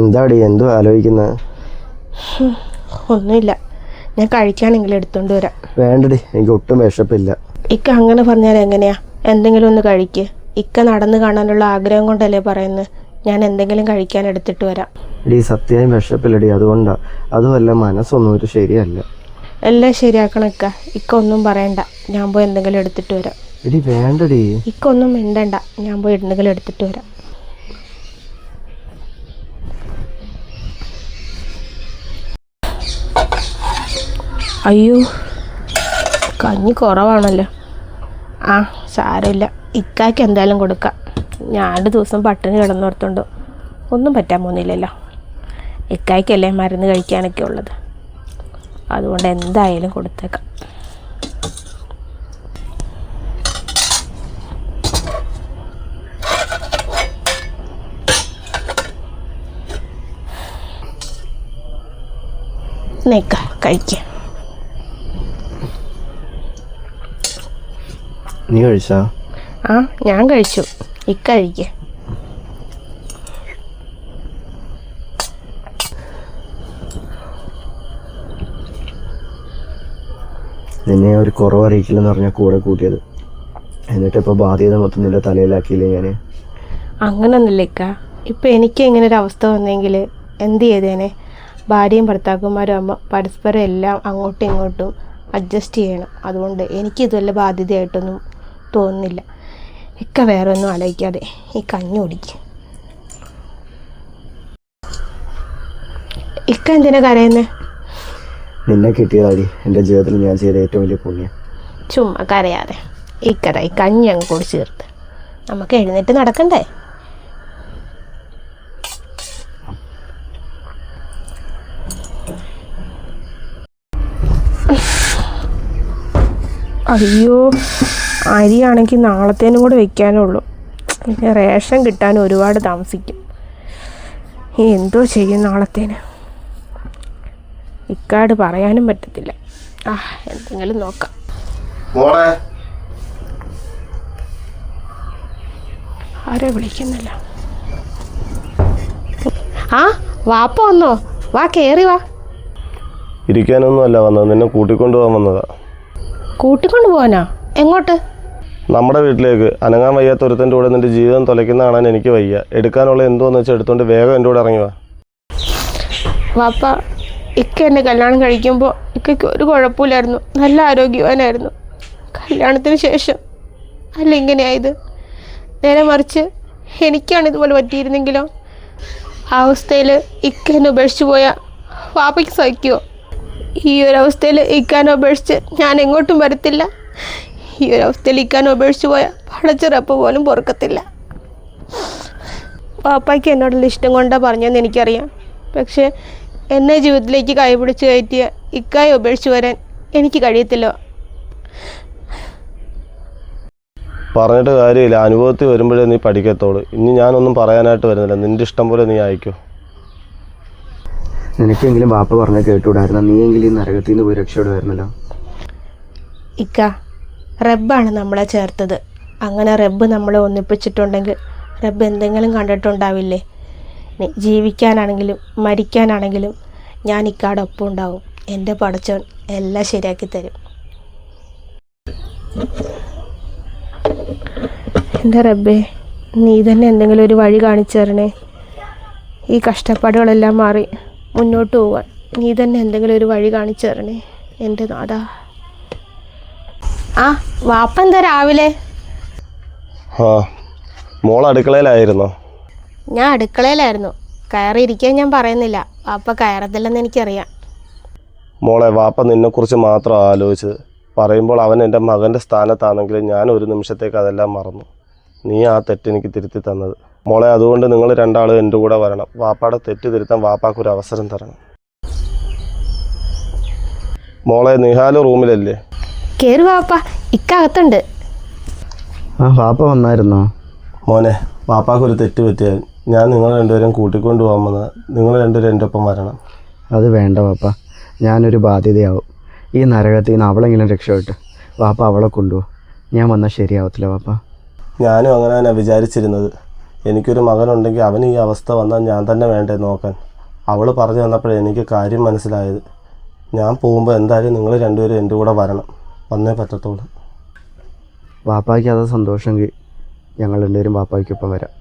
എന്താടി എന്തോ ആലോചിക്കുന്ന? ഒന്നുമില്ല. ഞാൻ കഴിക്കാനെങ്കിലും എടുത്തോണ്ട് വരാം. വേണ്ടടി എനിക്ക് ഒട്ടും വിശപ്പില്ല. ഇക്ക അങ്ങനെ പറഞ്ഞാൽ എങ്ങനെയാ? എന്തെങ്കിലും ഒന്ന് കഴിക്ക്. ഇക്ക നടന്നു കാണാനുള്ള ആഗ്രഹം കൊണ്ടല്ലേ പറയുന്നത് ഞാൻ എന്തെങ്കിലും കഴിക്കാൻ എടുത്തിട്ട് വരാം. സത്യം സത്യമായും വിശപ്പില്ലടി അതുകൊണ്ടാ. അതുമല്ല മനസ്സൊന്നും ഒരു ശരിയല്ല. എല്ലാം ശരിയാക്കണം ഇക്ക. ഇക്ക ഒന്നും പറയണ്ട. ഞാൻ പോയി എന്തെങ്കിലും എടുത്തിട്ട് വരാം. എടി വേണ്ടടി. ഇക്ക ഒന്നും മിണ്ടണ്ട. ഞാൻ പോയി എന്തെങ്കിലും എടുത്തിട്ട് വരാം. അയ്യോ കഞ്ഞി കുറവാണല്ലോ. ആ സാരമില്ല. ഇക്കായ്ക്ക് എന്തായാലും കൊടുക്കാം. ഞാൻ ദിവസം പട്ടിണി കിടന്നോർത്തുണ്ട്. ഒന്നും പറ്റാൻ പോകുന്നില്ലല്ലോ. ഇക്കായ്ക്കല്ലേ മരുന്ന് കഴിക്കാനൊക്കെ ഉള്ളത്. അതുകൊണ്ട് എന്തായാലും കൊടുത്തേക്കാം. നിൽക്ക കഴിക്കാം. നീ കഴിച്ചാ? ആ ഞാൻ കഴിച്ചു. ഇക്ക കഴിക്കുക നിന്നെ ഒരു കുറവ് അറിയിക്കില്ലെന്ന് പറഞ്ഞാൽ കൂടെ കൂട്ടിയത്. എന്നിട്ട് ഇപ്പോൾ ബാധ്യത മൊത്തം നിന്റെ തലയിലാക്കിയില്ലേ ഞാൻ അങ്ങനൊന്നുമില്ല ഇക്ക. ഇപ്പം എനിക്ക് ഇങ്ങനെ ഒരു അവസ്ഥ വന്നെങ്കിൽ എന്ത് ചെയ്തേനെ? ഭാര്യയും ഭർത്താക്കന്മാരും അമ്മ പരസ്പരം എല്ലാം അങ്ങോട്ടും ഇങ്ങോട്ടും അഡ്ജസ്റ്റ് ചെയ്യണം. അതുകൊണ്ട് എനിക്ക് ഇതുവല്ല ബാധ്യതയായിട്ടൊന്നും തോന്നുന്നില്ല. ഇക്ക വേറെ ഒന്നും ആലോചിക്കാതെ ഈ കഞ്ഞി കുടിക്കും. ഇക്ക എന്തിനാ കരയുന്നേ? നിന്നെ കിട്ടിയതാടി. എന്റെ ജീവിതത്തിൽ ഞാൻ ചെയ്ത ഏറ്റവും വലിയ പുണ്യം. ചുമ്മാ കരയാതെ. ഇക്കട ഈ കഞ്ഞി അങ്ങ് കുടിച്ചു തീർത്ത്. നമുക്ക് എഴുന്നേറ്റ് നടക്കണ്ടേ? അയ്യോ. അരിയാണെങ്കിൽ നാളത്തേനും കൂടെ വെക്കാനുള്ളൂ. പിന്നെ റേഷൻ കിട്ടാൻ ഒരുപാട് താമസിക്കും. എന്തോ ചെയ്യും നാളത്തേന്. ഇക്കാട് പറയാനും പറ്റത്തില്ല. ആ എന്തെങ്കിലും നോക്കാം. മോളെ. ആരെ വിളിക്കുന്നില്ല? ആ വാപ്പ വന്നോ? വാ കേറി വാ. ഇരിക്കാനൊന്നും അല്ല വന്നത്. നിന്നെ കൂട്ടിക്കൊണ്ടുപോകാൻ വന്നതാ. കൂട്ടിക്കൊണ്ടു പോവാനോ എങ്ങോട്ട്? നമ്മുടെ വീട്ടിലേക്ക്. അനങ്ങാൻ വയ്യാത്ത ഒരുത്തന്റെ കൂടെ നിന്റെ ജീവിതം തുലയ്ക്കുന്ന കാണാൻ എനിക്ക് വയ്യ. എടുക്കാനുള്ള എന്തോന്ന് വെച്ചാൽ എടുത്തോണ്ട് വേഗം എന്റെ കൂടെ ഇറങ്ങി വാ. വാപ്പ ഇക്ക എന്നെ കല്യാണം കഴിക്കുമ്പോൾ ഇക്കയ്ക്ക് ഒരു കുഴപ്പമില്ലായിരുന്നു. നല്ല ആരോഗ്യവാനായിരുന്നു. കല്യാണത്തിന് ശേഷം അല്ല ഇങ്ങനെയായത്. നേരെ മറിച്ച് എനിക്കാണ് ഇതുപോലെ പറ്റിയിരുന്നെങ്കിലോ? ആ അവസ്ഥയിൽ ഇക്ക എന്നെ ഉപേക്ഷിച്ച് പോയാൽ വാപ്പയ്ക്ക് സഹിക്കുമോ ഈ ഒരു അവസ്ഥയിൽ ഇക്കാനെ ഉപേക്ഷിച്ച് ഞാൻ എങ്ങോട്ടും വരത്തില്ല. ഈ ഒരു അവസ്ഥയിൽ ഇക്കാനെ ഉപേക്ഷിച്ച് പോയാൽ പടച്ചിറപ്പ് പോലും പൊറുക്കത്തില്ല. പാപ്പയ്ക്ക് എന്നോടുള്ള ഇഷ്ടം കൊണ്ടാണ് പറഞ്ഞതെന്ന് എനിക്കറിയാം. പക്ഷേ എന്നെ ജീവിതത്തിലേക്ക് കൈപിടിച്ച് കയറ്റിയ ഇക്കായി ഉപേക്ഷിച്ച് വരാൻ എനിക്ക് കഴിയത്തില്ല. പറഞ്ഞിട്ട് കാര്യമില്ല. അനുഭവത്തിൽ വരുമ്പോഴേ നീ പഠിക്കത്തോളൂ. ഇനി ഞാനൊന്നും പറയാനായിട്ട് വരുന്നില്ല. നിന്റെ ഇഷ്ടം പോലെ നീ അയക്കോ. നിനക്കെങ്കിലും ബാപ്പ പറഞ്ഞ കേട്ടുകൂടായിരുന്നു നീയെങ്കിലും ഈ നരകത്തിൽ നിന്ന് പോയി രക്ഷപ്പെടുമായിരുന്നല്ലോ? ഇക്ക റബ്ബാണ് നമ്മളെ ചേർത്തത്. അങ്ങനെ റബ്ബ് നമ്മളെ ഒന്നിപ്പിച്ചിട്ടുണ്ടെങ്കിൽ റബ്ബ് എന്തെങ്കിലും കണ്ടിട്ടുണ്ടാവില്ലേ? ജീവിക്കാനാണെങ്കിലും മരിക്കാനാണെങ്കിലും ഞാൻ ഇക്കാട് ഒപ്പം ഉണ്ടാവും. എന്റെ പടച്ചോൻ എല്ലാം ശരിയാക്കി തരും. എന്റെ റബ്ബേ നീ തന്നെ എന്തെങ്കിലും ഒരു വഴി കാണിച്ചു തരണേ. ഈ കഷ്ടപ്പാടുകളെല്ലാം മാറി മുന്നോട്ട് പോവാൻ നീ തന്നെ എന്തെങ്കിലും ഒരു വഴി കാണിച്ചു തരണേ. എന്റെ നാടാ ആ വാപ്പ എന്താ രാവിലെ? ആ മോൾ അടുക്കളയിലായിരുന്നോ? ഞാൻ അടുക്കളയിലായിരുന്നു. കയറിയിരിക്കാൻ ഞാൻ പറയുന്നില്ല. വാപ്പ കയറത്തില്ലെന്ന് എനിക്കറിയാം. മോളെ വാപ്പ നിന്നെക്കുറിച്ച് മാത്രം ആലോചിച്ച് പറയുമ്പോൾ അവൻ എന്റെ മകന്റെ സ്ഥാനത്താണെങ്കിലും ഞാൻ ഒരു നിമിഷത്തേക്ക് അതെല്ലാം മറന്നു. നീ ആ തെറ്റ് എനിക്ക് തിരുത്തി തന്നത്. മോളെ അതുകൊണ്ട് നിങ്ങൾ രണ്ടാളും എന്റെ കൂടെ വരണം. വാപ്പയുടെ തെറ്റ് തിരുത്താൻ വാപ്പാക്ക് ഒരു അവസരം തരണം. മോളെ നിഹാൽ റൂമിലല്ലേ? കയറി വാപ്പ ഇക്കകത്തുണ്ട്. ആ വാപ്പ വന്നായിരുന്നോ? മോനെ വാപ്പാക്ക് ഒരു തെറ്റ് പറ്റിയാൽ ഞാൻ നിങ്ങൾ രണ്ടുപേരും കൂട്ടിക്കൊണ്ട് പോകുമ്പോൾ നിങ്ങൾ രണ്ടുപേരും എന്റെ ഒപ്പം വരണം. അത് വേണ്ട വാപ്പ ഞാനൊരു ബാധ്യതയാവും. ഈ നരകത്തിൽ നിന്ന് അവളെങ്കിലും രക്ഷപ്പെട്ട് വാപ്പ അവളെ കൊണ്ടുപോകും. ഞാൻ വന്നാൽ ശരിയാവത്തില്ല വാപ്പ. ഞാനും അങ്ങനെ തന്നെ വിചാരിച്ചിരുന്നത്. എനിക്കൊരു മകനുണ്ടെങ്കിൽ അവന് ഈ അവസ്ഥ വന്നാൽ ഞാൻ തന്നെ വേണ്ടേ നോക്കാൻ. അവൾ പറഞ്ഞു തന്നപ്പോഴേ എനിക്ക് കാര്യം മനസ്സിലായത്. ഞാൻ പോകുമ്പോൾ എന്തായാലും നിങ്ങൾ രണ്ടുപേരും എന്റെ കൂടെ വരണം. വന്നേ പറ്റത്തുള്ളൂ. വാപ്പായ്ക്ക് അത് സന്തോഷമെങ്കിൽ ഞങ്ങൾ രണ്ടുപേരും വാപ്പായ്ക്കൊപ്പം വരാം.